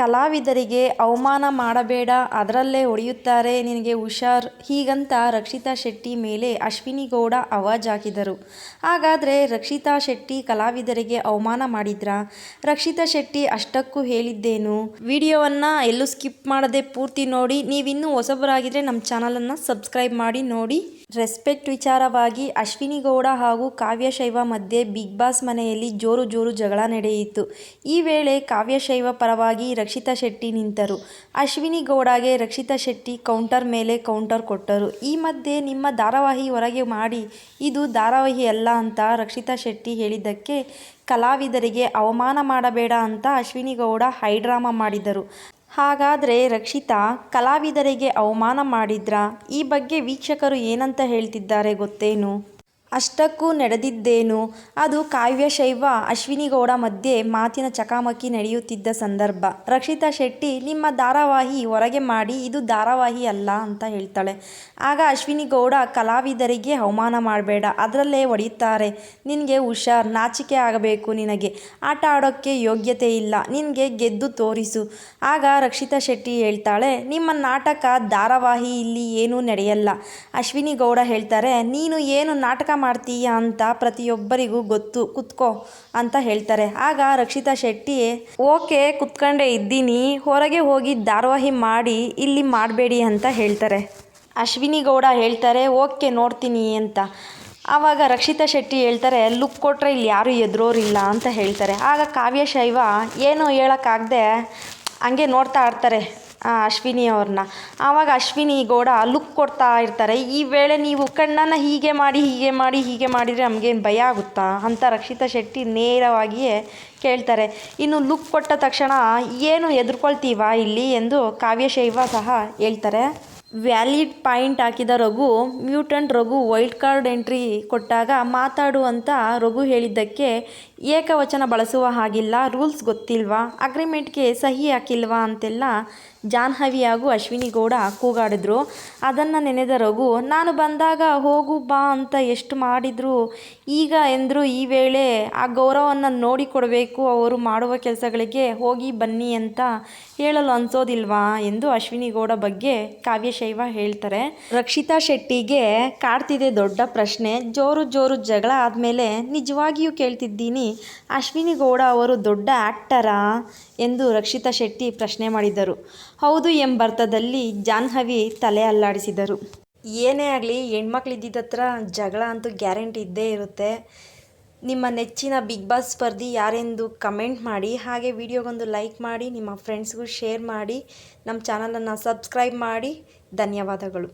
ಕಲಾವಿದರಿಗೆ ಅವಮಾನ ಮಾಡಬೇಡ, ಅದರಲ್ಲೇ ಹೊಡೆಯುತ್ತಾರೆ ನಿನಗೆ ಹುಷಾರ್. ಹೀಗಂತ ರಕ್ಷಿತಾ ಶೆಟ್ಟಿ ಮೇಲೆ ಅಶ್ವಿನಿ ಗೌಡ ಅವಾಜ್ ಹಾಗಾದರೆ ರಕ್ಷಿತಾ ಶೆಟ್ಟಿ ಕಲಾವಿದರಿಗೆ ಅವಮಾನ ಮಾಡಿದ್ರಾ? ರಕ್ಷಿತಾ ಶೆಟ್ಟಿ ಅಷ್ಟಕ್ಕೂ ಹೇಳಿದ್ದೇನು? ವಿಡಿಯೋವನ್ನು ಎಲ್ಲೂ ಸ್ಕಿಪ್ ಮಾಡದೆ ಪೂರ್ತಿ ನೋಡಿ, ನೀವಿನ್ನೂ ಹೊಸಬರಾಗಿದ್ದರೆ ನಮ್ಮ ಚಾನಲನ್ನು ಸಬ್ಸ್ಕ್ರೈಬ್ ಮಾಡಿ ನೋಡಿ. ರೆಸ್ಪೆಕ್ಟ್ ವಿಚಾರವಾಗಿ ಅಶ್ವಿನಿ ಗೌಡ ಹಾಗೂ ಕಾವ್ಯ ಶೈವ ಮಧ್ಯೆ ಬಿಗ್ ಬಾಸ್ ಮನೆಯಲ್ಲಿ ಜೋರು ಜೋರು ಜಗಳ ನಡೆಯಿತು. ಈ ವೇಳೆ ಕಾವ್ಯ ಶೈವ ಪರವಾಗಿ ರಕ್ಷಿತಾ ಶೆಟ್ಟಿ ನಿಂತರು. ಅಶ್ವಿನಿ ಗೌಡಗೆ ರಕ್ಷಿತಾ ಶೆಟ್ಟಿ ಕೌಂಟರ್ ಮೇಲೆ ಕೌಂಟರ್ ಕೊಟ್ಟರು. ಈ ಮಧ್ಯೆ ನಿಮ್ಮ ಧಾರಾವಾಹಿ ಹೊರಗೆ ಮಾಡಿ, ಇದು ಧಾರಾವಾಹಿ ಅಲ್ಲ ಅಂತ ರಕ್ಷಿತಾ ಶೆಟ್ಟಿ ಹೇಳಿದ್ದಕ್ಕೆ ಕಲಾವಿದರಿಗೆ ಅವಮಾನ ಮಾಡಬೇಡ ಅಂತ ಅಶ್ವಿನಿ ಗೌಡ ಹೈಡ್ರಾಮಾ ಮಾಡಿದರು. ಹಾಗಾದರೆ ರಕ್ಷಿತಾ, ಕಲಾವಿದರಿಗೆ ಅವಮಾನ ಮಾಡಿದ್ರಾ? ಈ ಬಗ್ಗೆ ವೀಕ್ಷಕರು ಏನಂತ ಹೇಳ್ತಿದ್ದಾರೆ ಗೊತ್ತೇನು? ಅಷ್ಟಕ್ಕೂ ನಡೆದಿದ್ದೇನು? ಅದು ಕಾವ್ಯಶೈವ ಅಶ್ವಿನಿಗೌಡ ಅಶ್ವಿನಿ ಗೌಡ ಮಧ್ಯೆ ಮಾತಿನ ಚಕಮಕಿ ನಡೆಯುತ್ತಿದ್ದ ಸಂದರ್ಭ. ರಕ್ಷಿತಾ ಶೆಟ್ಟಿ, ನಿಮ್ಮ ಧಾರಾವಾಹಿ ಹೊರಗೆ ಮಾಡಿ, ಇದು ಧಾರಾವಾಹಿ ಅಲ್ಲ ಅಂತ ಹೇಳ್ತಾಳೆ. ಆಗ ಅಶ್ವಿನಿ ಗೌಡ ಕಲಾವಿದರಿಗೆ ಅವಮಾನ ಮಾಡಬೇಡ, ಅದರಲ್ಲೇ ಹೊಡೆಯುತ್ತಾರೆ ನಿನಗೆ ಹುಷಾರ್, ನಾಚಿಕೆ ಆಗಬೇಕು ನಿನಗೆ. ಆಟ ಆಡೋಕ್ಕೆ ಯೋಗ್ಯತೆ ಇಲ್ಲ, ನಿನಗೆ ಗೆದ್ದು ತೋರಿಸು. ಆಗ ರಕ್ಷಿತಾ ಶೆಟ್ಟಿ ಹೇಳ್ತಾಳೆ, ನಿಮ್ಮ ನಾಟಕ ಧಾರಾವಾಹಿ ಇಲ್ಲಿ ಏನೂ ನಡೆಯಲ್ಲ. ಅಶ್ವಿನಿ ಗೌಡ ಹೇಳ್ತಾರೆ, ನೀನು ಏನು ನಾಟಕ ಮಾಡ್ತೀಯ ಅಂತ ಪ್ರತಿಯೊಬ್ಬರಿಗೂ ಗೊತ್ತು. ಕುತ್ಕೋ ಅಂತ ಹೇಳ್ತಾರೆ. ಆಗ ರಕ್ಷಿತಾ ಶೆಟ್ಟಿ ಓಕೆ, ಕುತ್ಕೊಂಡೇ ಇದ್ದೀನಿ. ಹೊರಗೆ ಹೋಗಿ ಧಾರಾವಾಹಿ ಮಾಡಿ, ಇಲ್ಲಿ ಮಾಡಬೇಡಿ ಅಂತ ಹೇಳ್ತಾರೆ. ಅಶ್ವಿನಿ ಗೌಡ ಹೇಳ್ತಾರೆ, ಓಕೆ, ನೋಡ್ತೀನಿ ಅಂತ. ಆವಾಗ ರಕ್ಷಿತಾ ಶೆಟ್ಟಿ ಹೇಳ್ತಾರೆ, ಲುಕ್ ಕೊಟ್ಟರೆ ಇಲ್ಲಿ ಯಾರೂ ಎದುರೋರಿಲ್ಲ ಅಂತ ಹೇಳ್ತಾರೆ. ಆಗ ಕಾವ್ಯ ಶೈವ, ಏನು ಹೇಳೋಕ್ಕಾಗದೆ, ಹಂಗೆ ನೋಡ್ತಾ ಇರ್ತಾರೆ. ಅಶ್ವಿನಿ ಅವ್ರನ್ನ. ಆವಾಗ ಅಶ್ವಿನಿ ಗೌಡ ಲುಕ್ ಕೊಡ್ತಾ ಇರ್ತಾರೆ. ಈ ವೇಳೆ ನೀವು ಕಣ್ಣನ್ನು ಹೀಗೆ ಮಾಡಿ ಹೀಗೆ ಮಾಡಿ, ಹೀಗೆ ಮಾಡಿದರೆ ನಮಗೇನು ಭಯ ಆಗುತ್ತಾ? ಅಂತ ರಕ್ಷಿತಾ ಶೆಟ್ಟಿ ನೇರವಾಗಿಯೇ ಕೇಳ್ತಾರೆ. ಇನ್ನು ಲುಕ್ ಕೊಟ್ಟ ತಕ್ಷಣ ಏನು ಎದುರ್ಕೊಳ್ತೀವ ಇಲ್ಲಿ ಎಂದು ಕಾವ್ಯಶೈವ ಸಹ ಹೇಳ್ತಾರೆ. ವ್ಯಾಲಿಡ್ ಪಾಯಿಂಟ್ ಹಾಕಿದ Raghu, mutant Raghu wild card entry ಕೊಟ್ಟಾಗ ಮಾತಾಡು ಅಂತ ರಘು ಹೇಳಿದ್ದಕ್ಕೆ ಏಕವಚನ ಬಳಸುವ ಹಾಗಿಲ್ಲ, ರೂಲ್ಸ್ ಗೊತ್ತಿಲ್ವಾ, ಅಗ್ರಿಮೆಂಟ್ಗೆ ಸಹಿ ಹಾಕಿಲ್ವಾ ಅಂತೆಲ್ಲ ಜಾನ್ಹವಿ ಹಾಗೂ ಅಶ್ವಿನಿ ಗೌಡ ಕೂಗಾಡಿದ್ರು. ಅದನ್ನು ನೆನೆದ ರಘು, ನಾನು ಬಂದಾಗ ಹೋಗು ಬಾ ಅಂತ ಎಷ್ಟು ಮಾಡಿದ್ರು, ಈಗ ಎಂದರು ಈ ವೇಳೆ ಆ ಗೌರವವನ್ನು ನೋಡಿಕೊಡಬೇಕು, ಅವರು ಮಾಡುವ ಕೆಲಸಗಳಿಗೆ ಹೋಗಿ ಬನ್ನಿ ಅಂತ ಹೇಳಲು ಅನ್ಸೋದಿಲ್ವಾ? ಎಂದು ಅಶ್ವಿನಿ ಗೌಡ ಬಗ್ಗೆ ಕಾವ್ಯಶೈವ ಹೇಳ್ತಾರೆ, ರಕ್ಷಿತಾ ಶೆಟ್ಟಿಗೆ ಕಾಡ್ತಿದೆ ದೊಡ್ಡ ಪ್ರಶ್ನೆ, ಜೋರು ಜೋರು ಜಗಳ ಆದಮೇಲೆ ನಿಜವಾಗಿಯೂ ಕೇಳ್ತಿದ್ದೀನಿ, ಅಶ್ವಿನಿ ಗೌಡ ಅವರು ದೊಡ್ಡ ಆ್ಯಕ್ಟರಾ ಎಂದು ರಕ್ಷಿತಾ ಶೆಟ್ಟಿ ಪ್ರಶ್ನೆ ಮಾಡಿದರು. ಹೌದು ಎಂಬರ್ಥದಲ್ಲಿ ಜಾನ್ಹವಿ ತಲೆ ಅಲ್ಲಾಡಿಸಿದರು. ಏನೇ ಆಗಲಿ ಹೆಣ್ಮಕ್ಳಿದ್ದಿದ್ದತ್ರ ಜಗಳ ಅಂತೂ ಗ್ಯಾರಂಟಿ ಇದ್ದೇ ಇರುತ್ತೆ. ನಿಮ್ಮ ನೆಚ್ಚಿನ ಬಿಗ್ ಬಾಸ್ ಸ್ಪರ್ಧಿ ಯಾರೆಂದು ಕಮೆಂಟ್ ಮಾಡಿ, ಹಾಗೆ ವಿಡಿಯೋಗೊಂದು ಲೈಕ್ ಮಾಡಿ, ನಿಮ್ಮ ಫ್ರೆಂಡ್ಸ್ಗೂ ಶೇರ್ ಮಾಡಿ, ನಮ್ಮ ಚಾನಲನ್ನು ಸಬ್ಸ್ಕ್ರೈಬ್ ಮಾಡಿ. ಧನ್ಯವಾದಗಳು.